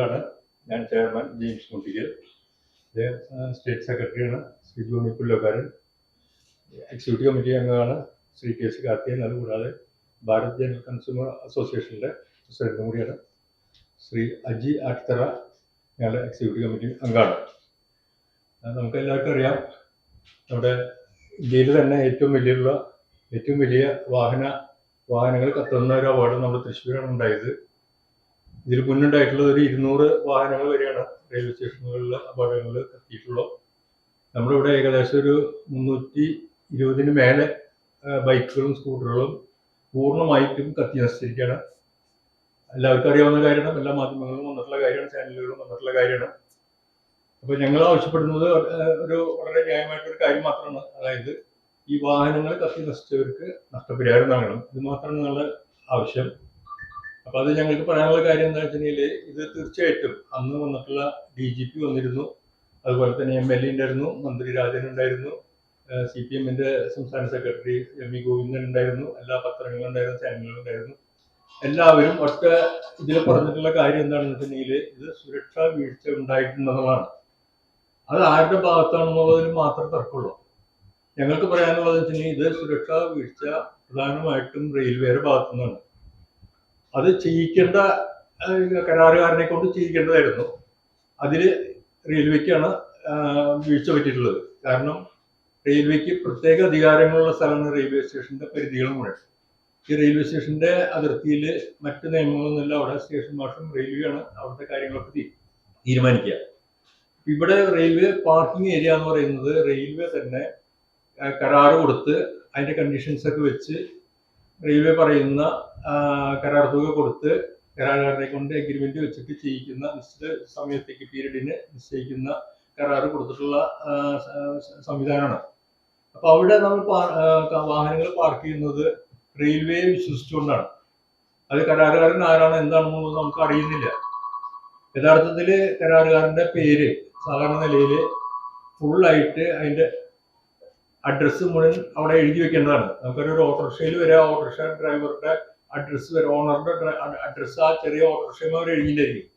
ഭാരവാഹികളാണ് ഞാൻ chairman James Muttikkal. State സെക്രട്ടറിയാണ്. Shri Johnny Pullakkaran. Executive committee അംഗമാണ് ശ്രീ കെ സി കാർത്തികൻ. അതുകൂടാതെ ഭാരത് ജനറൽ കൺസ്യൂമർ അസോസിയേഷന്റെ പ്രസിഡന്റും കൂടിയാണ് ശ്രീ അജി അക്തറ ഞങ്ങളുടെ എക്സിക്യൂട്ടീവ് കമ്മിറ്റി അംഗമാണ്. നമുക്ക് എല്ലാവർക്കും അറിയാം നമ്മുടെ ഇന്ത്യയിൽ തന്നെ ഏറ്റവും വലിയുള്ള ഏറ്റവും വലിയ വാഹന വാഹനങ്ങൾ കത്തുന്ന ഒരു അപകടം നമ്മുടെ തൃശ്ശൂരാണ് ഉണ്ടായത്. ഇതിൽ മുന്നുണ്ടായിട്ടുള്ള ഒരു ഇരുന്നൂറ് വാഹനങ്ങൾ വരെയാണ് റെയിൽവേ സ്റ്റേഷനുകളിലെ അപകടങ്ങളിൽ കത്തിയിട്ടുള്ളത്. നമ്മുടെ ഇവിടെ ഏകദേശം ഒരു മുന്നൂറ്റി ഇരുപതിന് മേലെ ബൈക്കുകളും സ്കൂട്ടറുകളും പൂർണമായിട്ടും കത്തി നശിച്ചിരിക്കുകയാണ്. എല്ലാവർക്കും അറിയാവുന്ന കാര്യമാണ്. എല്ലാ മാധ്യമങ്ങളും വന്നിട്ടുള്ള കാര്യമാണ്. ചാനലുകളും വന്നിട്ടുള്ള കാര്യമാണ്. അപ്പോൾ ഞങ്ങൾ ആവശ്യപ്പെടുന്നത് ഒരു- ഒരു വളരെ ന്യായമായിട്ടൊരു കാര്യം മാത്രമാണ്. അതായത് ഈ വാഹനങ്ങൾ കത്തി നശിച്ചവർക്ക് നഷ്ടപരിഹാരം നൽകണം. ഇത് മാത്രമാണ് ഞങ്ങളുടെ ആവശ്യം. അപ്പൊ അത് ഞങ്ങൾക്ക് പറയാനുള്ള കാര്യം എന്താ വെച്ചിട്ടുണ്ടെങ്കിൽ ഇത് തീർച്ചയായിട്ടും അന്ന് വന്നിട്ടുള്ള ഡി ജി പി വന്നിരുന്നു. അതുപോലെ തന്നെ എം എൽ എ ഉണ്ടായിരുന്നു മന്ത്രി രാജൻ ഉണ്ടായിരുന്നു സി പി എമ്മിന്റെ സംസ്ഥാന സെക്രട്ടറി എം വി ഗോവിന്ദൻ ഉണ്ടായിരുന്നു എല്ലാ പത്രങ്ങളും ഉണ്ടായിരുന്നു ചാനലുകളും ഉണ്ടായിരുന്നു. എല്ലാവരും ഒറ്റ ഇതിൽ പറഞ്ഞിട്ടുള്ള കാര്യം എന്താണെന്ന് വെച്ചിട്ടുണ്ടെങ്കിൽ ഇത് സുരക്ഷാ വീഴ്ച ഉണ്ടായിട്ടുണ്ടെന്നതാണ് അത് ആരുടെ ഭാഗത്താണെന്നുള്ളതിൽ മാത്രം തർക്കമുള്ളൂ. ഞങ്ങൾക്ക് പറയാനുള്ളത് വെച്ചിട്ടുണ്ടെങ്കിൽ ഇത് സുരക്ഷാ വീഴ്ച പ്രധാനമായിട്ടും റെയിൽവേയുടെ ഭാഗത്തു നിന്നാണ് അത് ചെയ്യിക്കേണ്ട കരാറുകാരനെ കൊണ്ട് ചെയ്യിക്കേണ്ടതായിരുന്നു. അതിൽ റെയിൽവേക്കാണ് വീഴ്ച പറ്റിയിട്ടുള്ളത്. കാരണം റെയിൽവേക്ക് പ്രത്യേക അധികാരങ്ങളുള്ള സ്ഥലമാണ് റെയിൽവേ സ്റ്റേഷന്റെ പരിധികളും കൂടെ. ഈ റെയിൽവേ സ്റ്റേഷന്റെ അതിർത്തിയിൽ മറ്റ് നിയമങ്ങളൊന്നുമില്ല. അവിടെ സ്റ്റേഷൻ മാഷും റെയിൽവേ ആണ് അവിടുത്തെ കാര്യങ്ങളൊക്കെ തീരുമാനിക്കുക. ഇവിടെ റെയിൽവേ പാർക്കിംഗ് ഏരിയ എന്ന് പറയുന്നത് റെയിൽവേ തന്നെ കരാറ് കൊടുത്ത് അതിന്റെ കണ്ടീഷൻസ് ഒക്കെ വെച്ച് റെയിൽവേ പറയുന്ന കരാർ തുക കൊടുത്ത് കരാറുകാരനെ കൊണ്ട് എഗ്രിമെന്റ് വെച്ചിട്ട് ചെയ്യിക്കുന്ന നിശ്ചിത സമയത്തേക്ക് പീരീഡിന് നിശ്ചയിക്കുന്ന കരാർ കൊടുത്തിട്ടുള്ള സംവിധാനമാണ്. അപ്പൊ അവിടെ നമ്മൾ വാഹനങ്ങൾ പാർക്ക് ചെയ്യുന്നത് റെയിൽവേയെ വിശ്വസിച്ചുകൊണ്ടാണ്. അത് കരാറുകാരൻ ആരാണ് എന്താണെന്നുള്ളത് നമുക്ക് അറിയുന്നില്ല. യഥാർത്ഥത്തിൽ കരാറുകാരന്റെ പേര് സാധാരണ നിലയിൽ ഫുള്ളായിട്ട് അതിന്റെ അഡ്രസ്സ് മുഴുവൻ അവിടെ എഴുതി വെക്കേണ്ടതാണ്. നമുക്കൊരു ഓട്ടോറിക്ഷയിൽ വരെ ഓട്ടോറിക്ഷ ഡ്രൈവറുടെ അഡ്രസ്സ് വരെ ഓണറുടെ അഡ്രസ്സ് ആ ചെറിയ ഓട്ടോറിക്ഷയിൽ അവർ എഴുതിയിട്ടായിരിക്കും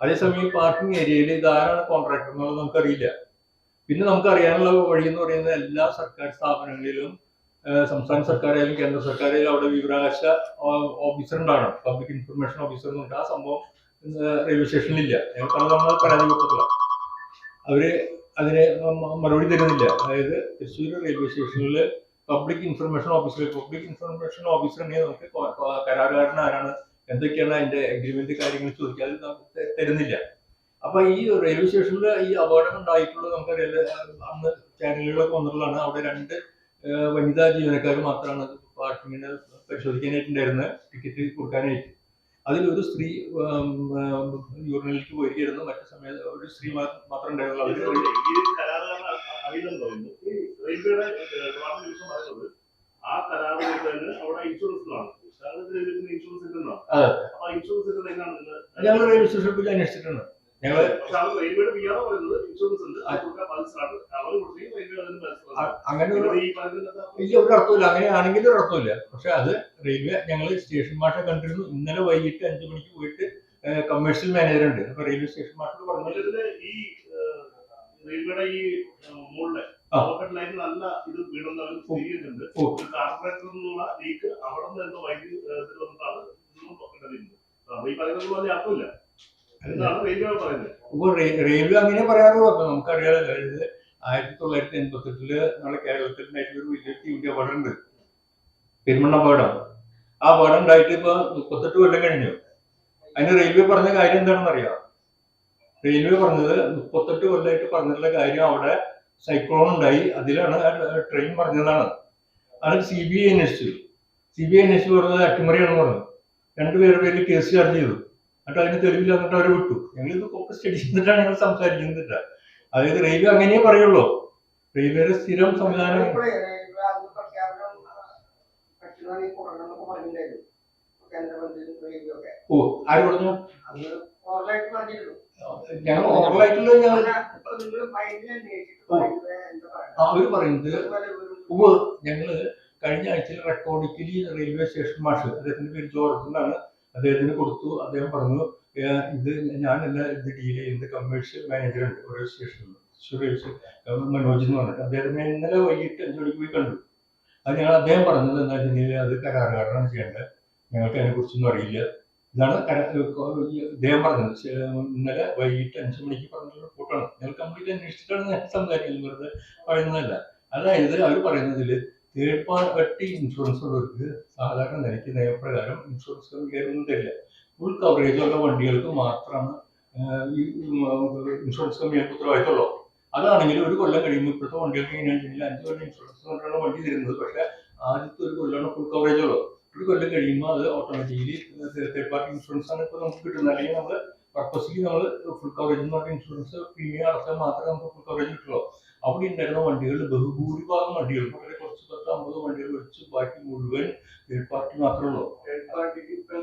അതേസമയം പാർക്കിംഗ് ഏരിയയിൽ ഇത് ആരാണ് കോൺട്രാക്ടർ എന്നുള്ളത് നമുക്കറിയില്ല. പിന്നെ നമുക്ക് അറിയാനുള്ള വഴി എന്ന് പറയുന്നത് എല്ലാ സർക്കാർ സ്ഥാപനങ്ങളിലും സംസ്ഥാന സർക്കാരായാലും കേന്ദ്ര സർക്കാരായാലും അവിടെ വിവരാവകാശ ഓഫീസർ ഉണ്ടാകണം പബ്ലിക് ഇൻഫർമേഷൻ ഓഫീസർ എന്നുണ്ട് ആ സംഭവം റെയിൽവേ സ്റ്റേഷനിലില്ല ഞങ്ങൾക്കാണ് നമ്മൾ പരാതി കൊടുത്തിട്ടുള്ളത് അവർ അതിന് മറുപടി തരുന്നില്ല. അതായത് തൃശ്ശൂർ റെയിൽവേ സ്റ്റേഷനിൽ public information officer public information officer ഉണ്ടെങ്കിൽ നമുക്ക് കരാറുകാരൻ ആരാണ് എന്തൊക്കെയാണ് അതിന്റെ അഗ്രിമെന്റ് കാര്യങ്ങൾ ചോദിക്കാൻ നമുക്ക് തരുന്നില്ല അപ്പൊ ഈ റെയിൽവേ സ്റ്റേഷനിൽ ഈ അപകടം ഉണ്ടായിട്ടുള്ളത് നമുക്കറിയാലോ അന്ന് ചാനലുകളൊക്കെ വന്നിട്ടുള്ളതാണ് അവിടെ രണ്ട് വനിതാ ജീവനക്കാർ മാത്രമാണ് പാർക്കിങ്ങിന് പരിശോധിക്കാനായിട്ടുണ്ടായിരുന്നത് ടിക്കറ്റ് കൊടുക്കാനായിട്ട് അതിലൊരു സ്ത്രീ യൂറിനിലേക്ക് പോയിരിക്കുന്നു മറ്റു സമയത്ത് ഒരു സ്ത്രീ മാത്രം ഉണ്ടായിരുന്നുള്ളൂ അറിയില്ലെന്ന് പറയുന്നു. ഈ റെയിൽവേയുടെ ഡിപ്പാർട്ട്മെന്റ് വിഷയം പറയുന്നത് ആ കരാർ തന്നെ അവിടെ ഇൻഷുറൻസ് ഇല്ലെന്നാണ്. അപ്പൊ ഇൻഷുറൻസ് ഞങ്ങൾ റെയിൽവേ സ്റ്റേഷനിൽ പോയി അന്വേഷിച്ചിട്ടുണ്ട്. ഞങ്ങൾ പക്ഷെ അത് റെയിൽവേയുടെ പി ആർ പറയുന്നത് ഇൻഷുറൻസ് ഉണ്ട്. അത് കൊടുക്കാൻ മനസ്സിലാണ് അവർ കൊടുത്തെങ്കിൽ റെയിൽവേ അതിന് അങ്ങനെ ഒരു ഒരു അർത്ഥമില്ല അങ്ങനെയാണെങ്കിൽ ഒരു അർത്ഥമില്ല പക്ഷെ അത് റെയിൽവേ ഞങ്ങൾ സ്റ്റേഷൻ മാഷെ കണ്ടിരുന്നു. ഇന്നലെ വൈകിട്ട് അഞ്ചു മണിക്ക് പോയിട്ട് കമേഴ്ഷ്യൽ മാനേജർ ഉണ്ട്. അപ്പൊ റെയിൽവേ സ്റ്റേഷൻ മാഷോട് പറഞ്ഞു. ഈ റെയിൽവേയുടെ ഈ മുകളിലെ ആ. പോക്കറ്റ് ലൈനിൽ നല്ല ഇത് വീണെന്ന് അവർ സ്ഥിരീകരിച്ചിട്ടുണ്ട്. കാർപ്പറേറ്ററിൽ നിന്നുള്ള ലീക്ക് അവിടെ നിന്ന് എന്തോ വൈദ്യുതി വന്നിട്ടാണ് ഈ പറയുന്നത് പോലെ അർത്ഥമില്ല. എന്നാണ് റെയിൽവേ പറയുന്നത്? അപ്പോൾ റെയിൽവേ അങ്ങനെ പറയാറുള്ളൂ. അപ്പൊ നമുക്കറിയാലോ അതായത് ആയിരത്തി തൊള്ളായിരത്തി എൺപത്തി എട്ടിൽ നമ്മുടെ കേരളത്തിൽ ഒരു വലിയ ടീമിന്റെ അപകടം ഉണ്ട് പെരുമണ്ണ അപകടം. ആ അപകടം ഉണ്ടായിട്ട് ഇപ്പൊ മുപ്പത്തെട്ട് കൊല്ലം കഴിഞ്ഞു. അതിന് റെയിൽവേ പറഞ്ഞ കാര്യം എന്താണെന്ന് അറിയാം റെയിൽവേ പറഞ്ഞത് മുപ്പത്തെട്ട് കൊല്ലമായിട്ട് പറഞ്ഞിട്ടുള്ള കാര്യം അവിടെ സൈക്ലോൺ ഉണ്ടായി. അതിലാണ് ട്രെയിൻ പറഞ്ഞതാണ്. അത് സി ബി ഐ അന്വേഷിച്ചു സി ബി ഐ അന്വേഷിച്ച് പറഞ്ഞത് അട്ടിമറിയാണെന്ന് പറഞ്ഞു. രണ്ടുപേരുടെ പേരിൽ കേസ് ചാർജ് ചെയ്തു. എന്നിട്ട് അതിന് തെളിവില്ല എന്നിട്ട് അവരെ വിട്ടു. ഞങ്ങൾ ഇത് ഒക്കെ സ്റ്റഡി ചെയ്തിട്ടാണ് ഞങ്ങൾ സംസാരിക്കുന്നില്ല അതായത് റെയിൽവേ അങ്ങനെയേ പറയുള്ളൂ. റെയിൽവേയുടെ സ്ഥിരം സംവിധാനം ഓ ആര് പറഞ്ഞു? ഞങ്ങൾ ഓറലായിട്ടുള്ള ഞങ്ങൾ ഇപ്പൊ നിങ്ങൾ ഫൈനൽ അന്വേഷിച്ചിട്ട് ഓ. റെയിൽവേ എന്താ പറയുക? അവർ പറയുന്നത് ഞങ്ങൾ കഴിഞ്ഞ ആഴ്ചയിൽ റെക്കോർഡിക്കലി റെയിൽവേ സ്റ്റേഷൻ മാഷ് അദ്ദേഹത്തിന്റെ പേര് ജോർജ് എന്നാണ്. അദ്ദേഹത്തിന് കൊടുത്തു. അദ്ദേഹം പറഞ്ഞു ഇത് ഞാൻ ഞാനല്ല ഇത് ഡീൽ ചെയ്യുന്നത് കമേഴ്ഷ്യൽ മാനേജറുണ്ട് ഓരോ സ്റ്റേഷനിൽ സുരേഷ് മനോജ് എന്ന് പറഞ്ഞിട്ട്. അദ്ദേഹത്തിന് ഇന്നലെ വൈകിട്ട് അഞ്ച് മണിക്ക് പോയി കണ്ടു. അത് ഞങ്ങൾ അദ്ദേഹം പറഞ്ഞത് എന്താ വെച്ചിട്ടുണ്ടെങ്കിൽ അത് കരാറുകാരനാണ് ചെയ്യേണ്ടത്. ഞങ്ങൾക്ക് അതിനെക്കുറിച്ചൊന്നും അറിയില്ല. ഇതാണ് കരാ- പറഞ്ഞത്. ഇന്നലെ വൈകിട്ട് അഞ്ചു മണിക്ക് പറഞ്ഞ റിപ്പോർട്ടാണ്. ഞാൻ കംപ്ലീറ്റ് അന്വേഷിച്ചിട്ടാണ് സംസാരിക്കുന്നത്. വെറുതെ പറയുന്നതല്ല. അതായത് അവർ പറയുന്നതിൽ തേർഡ് പാർട്ടി ഇൻഷുറൻസ് ഉള്ളവർക്ക് സാധാരണ നിലയ്ക്ക് നിയമപ്രകാരം ഇൻഷുറൻസ് കമ്പനിയൊന്നും തരില്ല ഫുൾ കവറേജ് ഉള്ള വണ്ടികൾക്ക് മാത്രമാണ് ഇൻഷുറൻസ് കമ്പനികൾക്ക് ഉത്തരവാദിത്തമുള്ളൂ. അതാണെങ്കിൽ ഒരു കൊല്ലം കഴിയുമ്പോൾ ഇപ്പോഴത്തെ വണ്ടികൾക്ക് എങ്ങനെയാണെന്ന് വെച്ചാൽ അഞ്ച് കൊല്ലം ഇൻഷുറൻസ് കൊണ്ടാണ് വണ്ടി തരുന്നത്? പക്ഷേ ആദ്യത്തെ ഒരു കൊല്ലമാണ് ഫുൾ കവറേജ് ഉള്ളൂ ഒരു കൊല്ലം കഴിയുമ്പോൾ അത് ഓട്ടോമാറ്റിക്കലി തേർഡ് പാർട്ടി ഇൻഷുറൻസ് ആണ് ഇപ്പോൾ നമുക്ക് കിട്ടുന്നത്. അല്ലെങ്കിൽ നമ്മൾ പർപ്പസ്ലി നമ്മൾ ഫുൾ കവറേജ് എന്ന് പറഞ്ഞ ഇൻഷുറൻസ് പ്രീമിയം അടച്ചാൽ മാത്രമേ നമുക്ക് ഫുൾ കവറേജ് കിട്ടുള്ളൂ. അവിടെ ഉണ്ടായിരുന്ന വണ്ടികളിൽ ബഹുഭൂരിഭാഗം വണ്ടികൾ വളരെ കുറച്ച് പത്ത് അമ്പത് വണ്ടികൾ വെച്ച് ബാക്കി മുഴുവൻ തേർഡ് പാർട്ടി മാത്രമേ ഉള്ളൂ. തേർഡ് പാർട്ടിക്ക് ഇപ്പം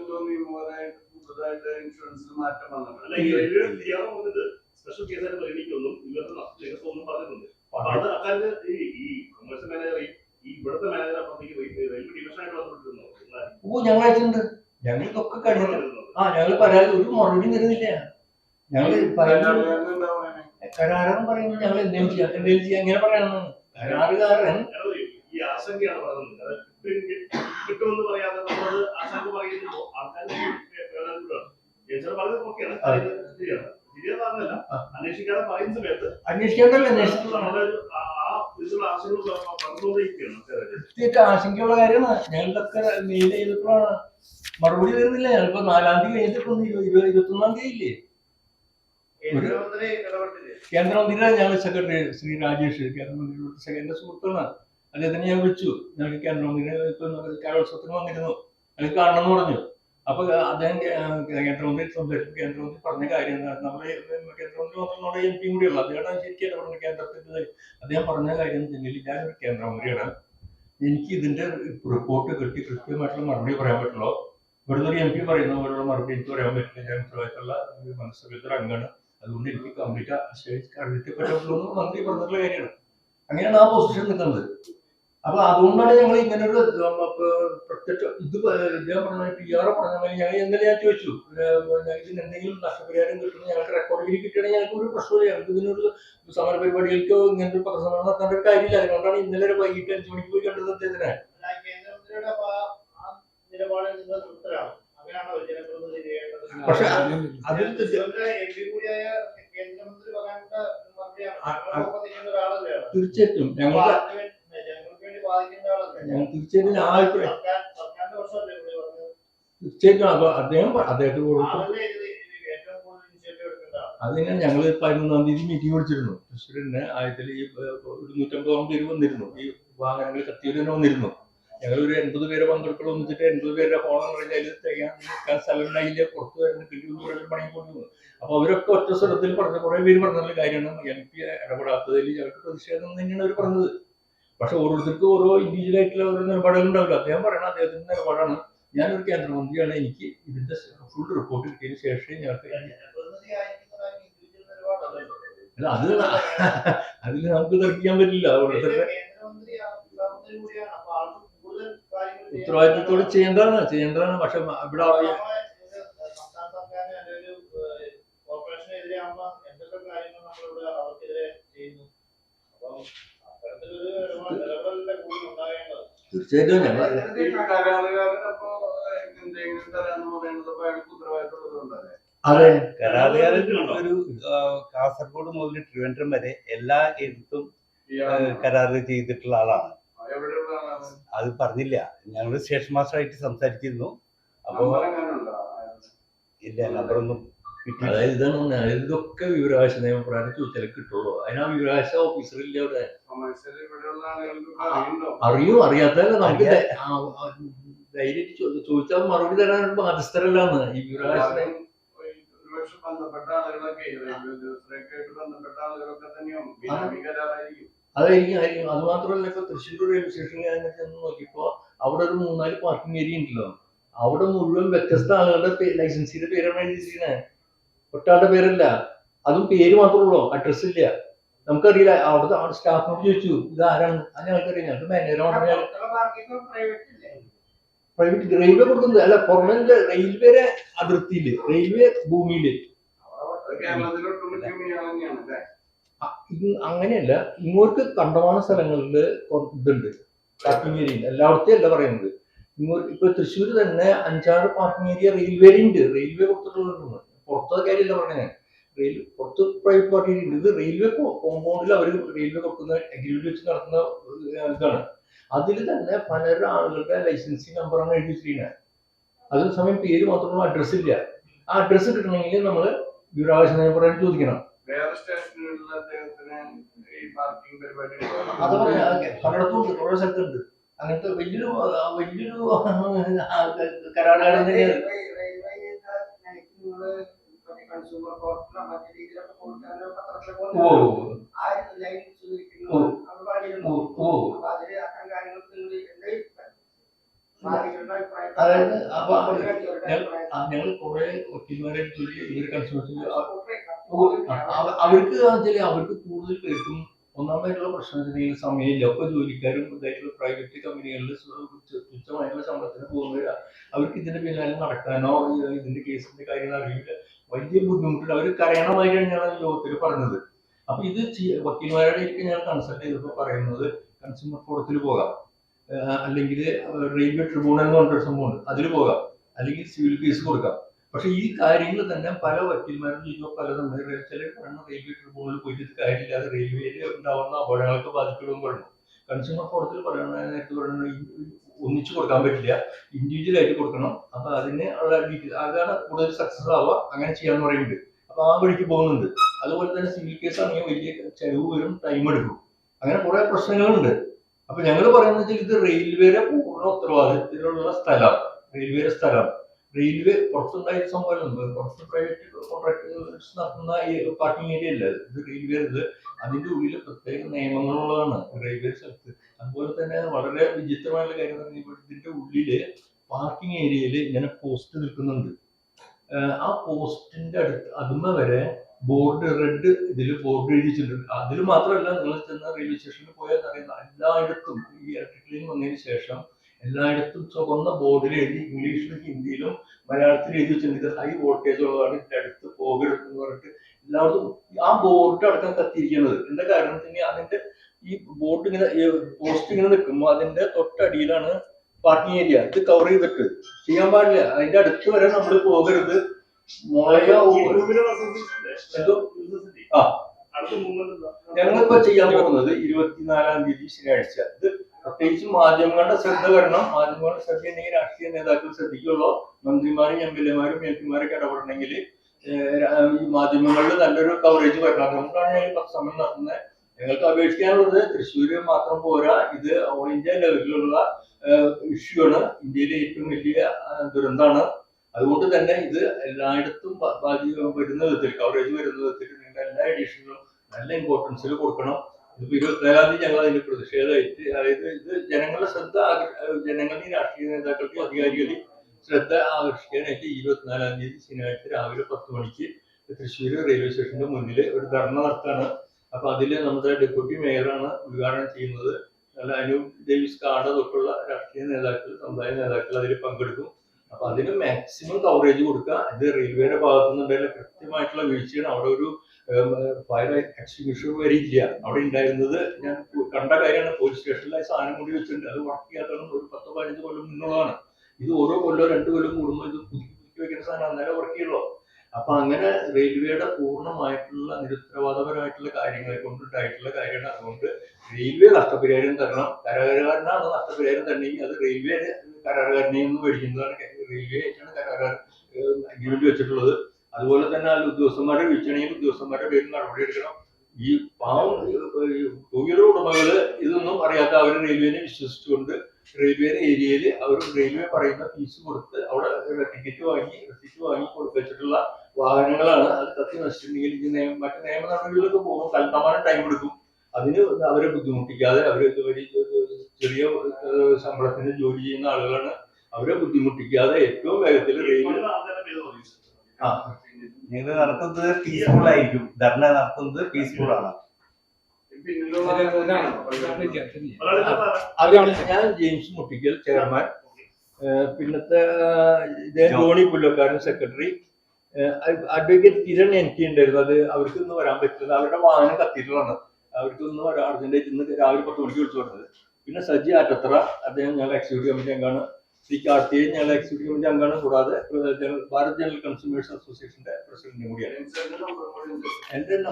പുതുതായിട്ട് ഇൻഷുറൻസ് മാറ്റം വന്നിട്ടുണ്ട്. സ്പെഷ്യൽ കേസായിട്ട് പരിഗണിക്കൊന്നും ഇവരുടെ നഷ്ടം ഒന്നും പറഞ്ഞിട്ടുണ്ട്. അപ്പൊ അത് അക്കാലത്ത് ഈ കൊമേഴ്സ്യൽ മാനേജർ ഓ ഞങ്ങൾ അയച്ചിട്ടുണ്ട്. ഞങ്ങൾ ഇതൊക്കെ കഴിഞ്ഞിട്ട് ആ ഞങ്ങൾ പരാതി ഒരു മറുപടി തരുന്നില്ല. ഞങ്ങൾ കരാറെന്ന് പറയുമ്പോൾ ഞങ്ങൾ എന്തെങ്കിലും ചെയ്യാം എന്തെങ്കിലും ചെയ്യാം എങ്ങനെ പറയണമെന്ന് കരാറുകാരൻ. ഈ ആശങ്കയാണ് പറയുന്നത്. കിട്ടുമെന്ന് പറയാതെ ആശങ്ക പറയുമ്പോൾ ആൾക്കാർ ജനിച്ചാൽ പറയുന്നത് ഓക്കെയാണ്. തീർച്ച ആശങ്കയുള്ള കാര്യമാണ്. ഞങ്ങളിതൊക്കെ മെയിൽ ചെയ്തപ്പോഴാണ്. മറുപടി വരുന്നില്ല. ഞങ്ങളിപ്പോ നാലാം തീയതി കഴിഞ്ഞിട്ട് ഇരുപത് ഇരുപത്തൊന്നാം തീയതി ഇല്ലേ കേന്ദ്രമന്ത്രിയുടെ ഞങ്ങൾ സെക്രട്ടറി ശ്രീ രാജേഷ് കേന്ദ്രമന്ത്രിയുടെ എന്റെ സുഹൃത്തുക്കളാണ് അദ്ദേഹത്തിനെ ഞാൻ വിളിച്ചു. ഞങ്ങൾക്ക് കേന്ദ്രമന്ത്രിയുടെ കലോത്സവത്തിന് വന്നിരുന്നു. ഞങ്ങൾക്ക് കാണണം എന്ന് പറഞ്ഞു. അപ്പൊ അദ്ദേഹം കേന്ദ്രമന്ത്രി സംസാരിച്ചു കേന്ദ്രമന്ത്രി പറഞ്ഞ കാര്യം എന്താണ് നമ്മുടെ കേന്ദ്രമന്ത്രി വന്നതോടെ എം പിയും കൂടിയുള്ള അദ്ദേഹം ശരിക്കും ഇടപെടുന്നത് കേന്ദ്രത്തിന്റെ അദ്ദേഹം പറഞ്ഞ കാര്യം വെച്ചിട്ടുണ്ടെങ്കിൽ ഞാനൊരു കേന്ദ്രമന്ത്രിയാണ്. എനിക്ക് ഇതിന്റെ റിപ്പോർട്ട് കിട്ടി. കൃത്യമായിട്ടുള്ള മറുപടി പറയാൻ പറ്റുള്ളൂ. ഇവിടുന്ന് ഒരു എം പി പറയുന്ന പോലുള്ള മറുപടി എനിക്ക് പറയാൻ പറ്റില്ല. ഞാൻ ഉത്തരവാദിത്തമുള്ള മനസ്സിലൊരു അംഗമാണ്. അതുകൊണ്ട് എനിക്ക് കംപ്ലീറ്റ് അറിഞ്ഞിട്ടേ പറ്റുള്ളൂ മന്ത്രി പറഞ്ഞിട്ടുള്ള കാര്യമാണ്. അങ്ങനെയാണ് ആ പൊസിഷൻ നിൽക്കുന്നത്. അപ്പൊ അതുകൊണ്ടാണ് ഞങ്ങൾ ഇങ്ങനെ ഒരു പ്രത്യക്ഷ ഇത് ഞാൻ പറഞ്ഞ പി ആർ പറഞ്ഞ മാതിരി ഞങ്ങൾ ഇന്നലെ ഞാൻ ചോദിച്ചു ഇതിന് എന്തെങ്കിലും നഷ്ടപരിഹാരം കിട്ടുന്ന ഞങ്ങൾക്ക് റെക്കോർഡിൽ കിട്ടുകയാണെങ്കിൽ ഞങ്ങൾക്ക് ഒരു പ്രശ്നമില്ല ഞങ്ങൾക്ക് ഇതിനൊരു സമര പരിപാടികൾക്കോ ഇങ്ങനത്തെ ഒരു പത്രസമ്മേളനം നടത്തേണ്ട ഒരു കാര്യമില്ല. അതുകൊണ്ടാണ് ഇന്നലെ ഒരു വൈകിട്ട് അഞ്ചു മണിക്ക് പോയി കണ്ടത് അദ്ദേഹത്തിനെ. പക്ഷെ അതിൽ തീർച്ചയായിട്ടും. അപ്പൊ ഞങ്ങൾ അതിന് വേണ്ടി- ജനങ്ങൾക്ക് വേണ്ടി ബാധിക്കേണ്ട ആളല്ലേ ഞങ്ങൾ തീർച്ചയായിട്ടും ആ അഭിപ്രായം തീർച്ചയായിട്ടും അപ്പൊ അദ്ദേഹം എടുക്കേണ്ട ആൾ അതിന് ഞങ്ങൾ പതിനൊന്നാം തീയതി മീറ്റിംഗ് വിളിച്ചിരുന്നു. പ്രസിഡന്റിന് ആയതിൽ ഈ ഒരു നൂറ്റമ്പതോളം പേര് വന്നിരുന്നു. ഈ വാഹനങ്ങൾ കത്തിയിൽ തന്നെ വന്നിരുന്നു. ഞങ്ങൾ ഒരു എൺപത് പേരെ പങ്കെടുക്കണം എന്നിട്ട് എൺപത് പേരുടെ ഫോൺ കഴിഞ്ഞാൽ തികയാൻ നിൽക്കാൻ സ്ഥലം ഉണ്ടായില്ല. പുറത്ത് വരുന്ന കിട്ടി പണി കൊണ്ടുവന്നു. അപ്പൊ അവരൊക്കെ ഒറ്റ സ്ഥലത്തിൽ പറഞ്ഞ കുറെ പേര് പറഞ്ഞ കാര്യമാണ്. എം പി ഇടപെടാത്തതിൽ ഞങ്ങൾക്ക് പ്രതിഷേധം തന്നെയാണ് അവർ പറഞ്ഞത്. പക്ഷെ ഓരോരുത്തർക്കും ഓരോ ഇൻഡിവിജ്വൽ ആയിട്ടുള്ള ഓരോ നിലപാടുകൾ ഉണ്ടാവില്ല അദ്ദേഹം പറയണം അദ്ദേഹത്തിന്റെ നിലപാടാണ്. ഞാനൊരു കേന്ദ്രമന്ത്രിയാണ്. എനിക്ക് ഇതിന്റെ ഫുൾ റിപ്പോർട്ട് കിട്ടിയതിന് ശേഷമേ ഞങ്ങൾക്ക് അല്ല അത് അതിൽ നമുക്ക് തർക്കിക്കാൻ പറ്റില്ല. ഓരോരുത്തരുടെ ഉത്തരവാദിത്തത്തോടെ ചെയ്യേണ്ടതാണ്. ചെയ്യേണ്ടതാണ്. പക്ഷെ ഇവിടെ കോർപ്പറേഷനെതിരെ ആകുമ്പോൾ എന്തൊക്കെ കാര്യങ്ങൾ നമ്മളിവിടെ അവർക്കെതിരെ ചെയ്യുന്നു? അപ്പം തീർച്ചയായിട്ടും ഞങ്ങൾ അതെ. ഒരു കാസർഗോഡ് മുതൽ ട്രിവാൻഡ്രം വരെ എല്ലാ എഴുത്തും കരാർ കരാറ് ചെയ്തിട്ടുള്ള ആളാണ്. അത് പറഞ്ഞില്ല. ഞങ്ങൾ സ്റ്റേഷൻ മാസ്റ്ററായിട്ട് സംസാരിച്ചിരുന്നു. അപ്പോ ഇല്ല നമ്പറൊന്നും അതായത് ഇതാണ്. ഇതൊക്കെ വിവരാവകാശ നിയമപ്രകാരം ചോദിച്ചാലേ കിട്ടുള്ളൂ അതിനാ വിവരാവകാശ ഓഫീസർ ഇല്ല അവിടെ അറിയൂ അറിയാത്തല്ല നമുക്ക് ധൈര്യം ചോദിച്ചാൽ മറുപടി തരാൻ ബാധ്യസ്ഥരല്ലാന്ന് ഈ വിവരാവകാശ ബന്ധപ്പെട്ട ആളുകളൊക്കെ ബന്ധപ്പെട്ട ആളുകളൊക്കെ ബിനാമി കരാറായിരിക്കും അതായിരിക്കും ആയിരിക്കും. അത് മാത്രമല്ല ഇപ്പൊ തൃശ്ശൂർ റെയിൽവേ സ്റ്റേഷനിൽ ചെന്ന് നോക്കിയപ്പോ അവിടെ ഒരു മൂന്നാൽ പാർക്കിംഗ് ഏരിയ ഉണ്ടല്ലോ. അവിടെ മുഴുവൻ വ്യത്യസ്ത ആളുകളുടെ ലൈസൻസിന്റെ പേരാണ് എഴുതിയിരിക്കുന്നത് ഒറ്റാളുടെ പേരല്ല. അതും പേര് മാത്രമേ ഉള്ളൂ. അഡ്രസ് ഇല്ല. നമുക്കറിയില്ല. അവിടുത്തെ സ്റ്റാഫ് സ്റ്റാഫിനോട് ചോദിച്ചു ഇത് ആരാണ്? അത് ഞങ്ങൾക്കറിയാം ഞങ്ങൾക്ക് പുറത്തുള്ള പ്രൈവറ്റ് റെയിൽവേ കൊടുക്കുന്നത് അല്ല പുറമെ റെയിൽവേയുടെ അതിർത്തിയിൽ റെയിൽവേ ഭൂമിയിൽ. അങ്ങനെയല്ല. ഇങ്ങോട്ട് കണ്ടമാന സ്ഥലങ്ങളിൽ ഇതുണ്ട്. പാർക്കിംഗ് ഏരിയ എല്ലായിടത്തും അല്ല പറയുന്നത്. ഇങ്ങോട്ട് ഇപ്പൊ തൃശ്ശൂർ തന്നെ അഞ്ചാറ് പാർക്കിംഗ് ഏരിയ റെയിൽവേ ഉണ്ട്. റെയിൽവേ കൊടുത്തിട്ടുള്ളത് പുറത്തെ കാര്യമല്ല പറഞ്ഞത് റെയിൽ പുറത്ത് പ്രൈവറ്റ് പാർട്ടി ഇത് റെയിൽവേ കോമ്പൗണ്ടിൽ അവർ റെയിൽവേ കൊടുക്കുന്ന അഗ്രിമെന്റ് വെച്ച് നടത്തുന്ന ഇതാണ്. അതിൽ തന്നെ പലരും ആളുകളുടെ ലൈസൻസിങ് നമ്പറാണ് എഴുതി വെച്ചിരിക്കുന്നത് അതേസമയം പേര് മാത്രമുള്ള അഡ്രസ് ഇല്ല. ആ അഡ്രസ്സ് കിട്ടണമെങ്കിൽ നമ്മൾ വിവരാവകാശ നിയമപ്രകാരം ചോദിക്കണം. വേറെ സ്റ്റേഷനിലുള്ള അദ്ദേഹത്തിന് ഈ പാർക്കിംഗ് പരിപാടി അത് പലയിടത്തും ഉണ്ട്. കുറേ സ്ഥലത്തുണ്ട്. അങ്ങനത്തെ വലിയൊരു വലിയൊരു കരാറുകാരൻ തന്നെയാണ് കൺസ്യൂമർ അഭിപ്രായം അതായത് ഞങ്ങൾ കുറെ വക്കീൽമാരെ ഇവർ കൺസ്യൂമേഴ്സിൽ അവർക്ക് അവർക്ക് കൂടുതൽ പേർക്കും ഒന്നാമതായിട്ടുള്ള പ്രശ്നം വെച്ചാൽ സമയമില്ല. ഒക്കെ ജോലിക്കാരും ഇതായിട്ടുള്ള പ്രൈവറ്റ് കമ്പനികളിൽ തുച്ഛമായിട്ടുള്ള ശമ്പളത്തിന് പോകുന്നില്ല അവർക്ക് ഇതിന്റെ പിന്നാലെ നടക്കാനോ ഇതിന്റെ കേസിന്റെ കാര്യങ്ങൾ അറിയില്ല. വലിയ ബുദ്ധിമുട്ടുണ്ട് അവർ കരയണമായിട്ടാണ് ഞങ്ങൾ യോഗത്തിൽ പറഞ്ഞത്. അപ്പൊ ഇത് ചെയ്യ- വക്കീൽമാരുടെ ഞാൻ കൺസൾട്ട് ചെയ്തപ്പോൾ പറയുന്നത് കൺസ്യൂമർ ഫോറത്തിൽ പോകാം. അല്ലെങ്കിൽ റെയിൽവേ ട്രിബ്യൂണൽ എന്ന് പറഞ്ഞൊരു സംഭവമുണ്ട്. അതിൽ പോകാം. അല്ലെങ്കിൽ സിവിൽ കേസ് കൊടുക്കാം. പക്ഷെ ഈ കാര്യങ്ങൾ തന്നെ പല വക്കീൽമാരും പല പലതും ചില പറയുന്ന റെയിൽവേ ട്രിബ്യൂണലിൽ പോയിട്ട് കാര്യമില്ലാതെ റെയിൽവേയിൽ ഉണ്ടാവുന്ന അപകടങ്ങൾക്ക് ബാധിക്കണമെന്ന് പറഞ്ഞു. കൺസ്യൂമർ കോടതിയിൽ പറയുന്ന നേരത്തെ പറയുന്നത് ഒന്നിച്ചു കൊടുക്കാൻ പറ്റില്ല. ഇൻഡിവിജ്വൽ ആയിട്ട് കൊടുക്കണം. അപ്പൊ അതിന് ഉള്ള അതാണ് കൂടുതൽ സക്സസ് ആവുക. അങ്ങനെ ചെയ്യാന്ന് പറയുന്നുണ്ട് അപ്പൊ ആ വഴിക്ക് പോകുന്നുണ്ട്. അതുപോലെ തന്നെ സിവിൽ കേസ് ആണെങ്കിൽ വലിയ ചെലവ് വരും ടൈം എടുക്കും. അങ്ങനെ കുറെ പ്രശ്നങ്ങളുണ്ട്. അപ്പൊ ഞങ്ങൾ പറയുന്നത് ഇത് റെയിൽവേയുടെ പൂർണ ഉത്തരവാദിത്തത്തിലുള്ള സ്ഥലം. റെയിൽവേയുടെ സ്ഥലം. റെയിൽവേ പുറത്തുണ്ടായ സംഭവം പുറത്ത് പ്രൈവറ്റ് കോൺട്രാക്ടേഴ്സ് നടത്തുന്ന ഈ പാർക്കിംഗ് ഏരിയ അല്ല ഇത്. റെയിൽവേ ഇത്. അതിന്റെ ഉള്ളിൽ പ്രത്യേക നിയമങ്ങളുള്ളതാണ് റെയിൽവേ സ്ഥലത്ത്. അതുപോലെ തന്നെ വളരെ വിചിത്രമായുള്ള കാര്യം എന്ന് പറഞ്ഞാൽ ഇതിന്റെ ഉള്ളിൽ പാർക്കിംഗ് ഏരിയയിൽ ഇങ്ങനെ പോസ്റ്റ് നിൽക്കുന്നുണ്ട്. ആ പോസ്റ്റിന്റെ അടുത്ത് അതുമ വരെ ബോർഡ് റെഡ് ഇതിൽ ബോർഡ് എഴുതിച്ചിട്ടുണ്ട് അതിൽ മാത്രമല്ല നിങ്ങൾ ചെന്ന റെയിൽവേ സ്റ്റേഷനിൽ പോയാൽ അറിയുന്ന എല്ലായിടത്തും ഈ ഇലക്ട്രിക് ലൈൻ വന്നതിന് ശേഷം എല്ലായിടത്തും ചുവന്ന ബോർഡിൽ എഴുതി ഇംഗ്ലീഷിലും ഹിന്ദിയിലും മലയാളത്തിൽ എഴുതി വെച്ചിട്ടുണ്ട്. ഇത് ഹൈ വോൾട്ടേജ് ഉള്ളതാണ് ഇതിന്റെ അടുത്ത് പോകരുത് എന്ന് പറഞ്ഞിട്ട് എല്ലായിടത്തും ആ ബോർഡ് അടക്കം കത്തിയിരിക്കുന്നത്. എന്താ കാരണം വെച്ചാൽ അതിന്റെ ഈ ബോർഡ് ഇങ്ങനെ പോസ്റ്റ് ഇങ്ങനെ നിൽക്കുമ്പോൾ അതിന്റെ തൊട്ടടിയിലാണ് പാർക്കിംഗ് ഏരിയ ഇത് കവർ ചെയ്തിട്ട്. ചെയ്യാൻ പാടില്ല. അതിന്റെ അടുത്ത് വരെ നമ്മൾ പോകരുത്. മുളയോ എന്തോ. ആ. ഞങ്ങളിപ്പോ ചെയ്യാൻ പോകുന്നത് ഇരുപത്തിനാലാം തീയതി ശനിയാഴ്ച. ഇത് പ്രത്യേകിച്ച് മാധ്യമങ്ങളുടെ ശ്രദ്ധ വരണം മാധ്യമങ്ങളുടെ ശ്രദ്ധ ഉണ്ടെങ്കിൽ രാഷ്ട്രീയ നേതാക്കൾ ശ്രദ്ധിക്കുള്ളൂ. മന്ത്രിമാരും എം എൽ എമാരും എം പിമാരൊക്കെ ഇടപെടണമെങ്കിൽ ഈ മാധ്യമങ്ങളിൽ നല്ലൊരു കവറേജ് വരണം. അതുകൊണ്ടാണ് ഞങ്ങൾ പ്രശ്നം നടത്തുന്നത്. ഞങ്ങൾക്ക് അപേക്ഷിക്കാനുള്ളത് തൃശ്ശൂര് മാത്രം പോരാ. ഇത് ഓൾ ഇന്ത്യ ലെവലിലുള്ള ഇഷ്യൂ ആണ്. ഇന്ത്യയിലെ ഏറ്റവും വലിയ ദുരന്തമാണ് അതുകൊണ്ട് തന്നെ ഇത് എല്ലായിടത്തും വരുന്ന വിധത്തിൽ കവറേജ് വരുന്ന വിധത്തിൽ നിങ്ങൾ എല്ലാ എഡീഷനിലും നല്ല ഇമ്പോർട്ടൻസിൽ കൊടുക്കണം. ഇരുപത്തിനാലാം തീയതി ഞങ്ങൾ അതിന്റെ പ്രതിഷേധമായിട്ട് അതായത് ഇത് ജനങ്ങളുടെ ശ്രദ്ധ ജനങ്ങളുടെ രാഷ്ട്രീയ നേതാക്കൾക്ക് അധികാരികളിൽ ശ്രദ്ധ ആകർഷിക്കാനായിട്ട് ഇരുപത്തിനാലാം തീയതി ശനിയാഴ്ച രാവിലെ പത്ത് മണിക്ക് തൃശ്ശൂർ റെയിൽവേ സ്റ്റേഷന്റെ മുന്നിൽ ഒരു ധർണ നടത്താണ്. അപ്പൊ അതിൽ നമ്മുടെ ഡെപ്യൂട്ടി മേയറാണ് ഉദ്ഘാടനം ചെയ്യുന്നത്. നല്ല അനൂപ് ഡേവിസ് കാർഡ് തൊട്ടുള്ള രാഷ്ട്രീയ നേതാക്കൾ സമുദായ നേതാക്കൾ അതിൽ പങ്കെടുക്കും. അപ്പൊ അതിന് മാക്സിമം കവറേജ് കൊടുക്കുക. ഇത് റെയിൽവേയുടെ ഭാഗത്തുനിന്നുണ്ടായാലും കൃത്യമായിട്ടുള്ള വീഴ്ചയാണ്. അവിടെ ഒരു ഫയർ എക്സ്റ്റിങ്ഷർ അവിടെ ഉണ്ടായിരുന്നത് ഞാൻ കണ്ട കാര്യമാണ്. പോലീസ് സ്റ്റേഷനിൽ ആ സാധനം കൂടി വെച്ചിട്ടുണ്ട്. അത് വർക്ക് ചെയ്യാത്തതാണ് ഒരു പത്തോ പതിനഞ്ച് കൊല്ലം മുന്നുള്ളതാണ് ഇത് ഓരോ കൊല്ലോ രണ്ട് കൊല്ലം കൂടുമ്പോൾ ഇത് പുതുക്കി വെക്കുന്ന സാധനം അന്നേരം വർക്ക് ചെയ്യുള്ളൂ. അപ്പൊ അങ്ങനെ റെയിൽവേയുടെ പൂർണമായിട്ടുള്ള നിരുത്തരവാദപരമായിട്ടുള്ള കാര്യങ്ങളെ കൊണ്ടുണ്ടായിട്ടുള്ള കാര്യമാണ്. അതുകൊണ്ട് റെയിൽവേ നഷ്ടപരിഹാരം തരണം. കരാറുകാരനാണ് നഷ്ടപരിഹാരം തരണമെങ്കിൽ അത് റെയിൽവേ കരാറുകാരനെ നിന്ന് മേടിക്കുന്നതാണ് റെയിൽവേ ആയിട്ടാണ് കരാറുകാരൻ അഗ്രിമെന്റ് വെച്ചിട്ടുള്ളത്. അതുപോലെ തന്നെ ആ ഉദ്യോഗസ്ഥന്മാരെ വീഴ്ചയാണെങ്കിൽ ഉദ്യോഗസ്ഥന്മാരുടെ പേരിൽ നടപടി എടുക്കണം. ഈ പാവം ടൂ വീലർ ഉടമകൾ ഇതൊന്നും അറിയാത്ത അവർ റെയിൽവേനെ വിശ്വസിച്ചുകൊണ്ട് റെയിൽവേ ഏരിയയിൽ അവർ റെയിൽവേ പറയുന്ന ഫീസ് കൊടുത്ത് അവിടെ ടിക്കറ്റ് വാങ്ങി റെസിറ്റ് വാങ്ങി കൊടുപ്പിച്ചിട്ടുള്ള വാഹനങ്ങളാണ് അത് കത്തി നശിച്ചിട്ടുണ്ടെങ്കിൽ ഈ നിയമം മറ്റു നിയമ നടപടികളിലൊക്കെ പോകും കൽത്തമാനം ടൈം എടുക്കും. അതിന് അവരെ ബുദ്ധിമുട്ടിക്കാതെ അവർ ഇതുവരെ ചെറിയ ശമ്പളത്തിന് ജോലി ചെയ്യുന്ന ആളുകളാണ് അവരെ ബുദ്ധിമുട്ടിക്കാതെ ഏറ്റവും വേഗത്തിൽ റെയിൽവേ. ആ. ഞങ്ങൾ നടത്തുന്നത് പീസ്ഫുൾ ആയിരിക്കും. ധർണ നടത്തുന്നത് പീസ്ഫുൾ ആണ്. ഞാൻ ജെയിംസ് മുട്ടിക്കൽ ചെയർമാൻ. പിന്നത്തെ Johnny Pullakkaran secretary. Advocate Kiran എനിക്ക് ഉണ്ടായിരുന്നു. അത് അവർക്ക് ഇന്ന് വരാൻ പറ്റില്ല. അവരുടെ വാഹനം കത്തിയിട്ടുള്ളതാണ്. അവർക്ക് ഇന്ന് വരാൻ അർജന്റീന ഇന്ന് രാവിലെ പത്ത് മണിക്ക് വിളിച്ചു പറഞ്ഞത്. പിന്നെ സജി ആറ്റത്ര അദ്ദേഹം ഞങ്ങളുടെ എക്സിക്യൂട്ടീവ് കമ്മിറ്റി അംഗമാണ്. എക്സിക്യൂട്ടീവ് കമ്മിറ്റി അംഗമാണ്. കൂടാതെ ഭാരത് ജനറൽ കൺസ്യൂമേഴ്സ് അസോസിയേഷന്റെ പ്രസിഡന്റും കൂടിയാണ്. ജെയിംസിന്റെ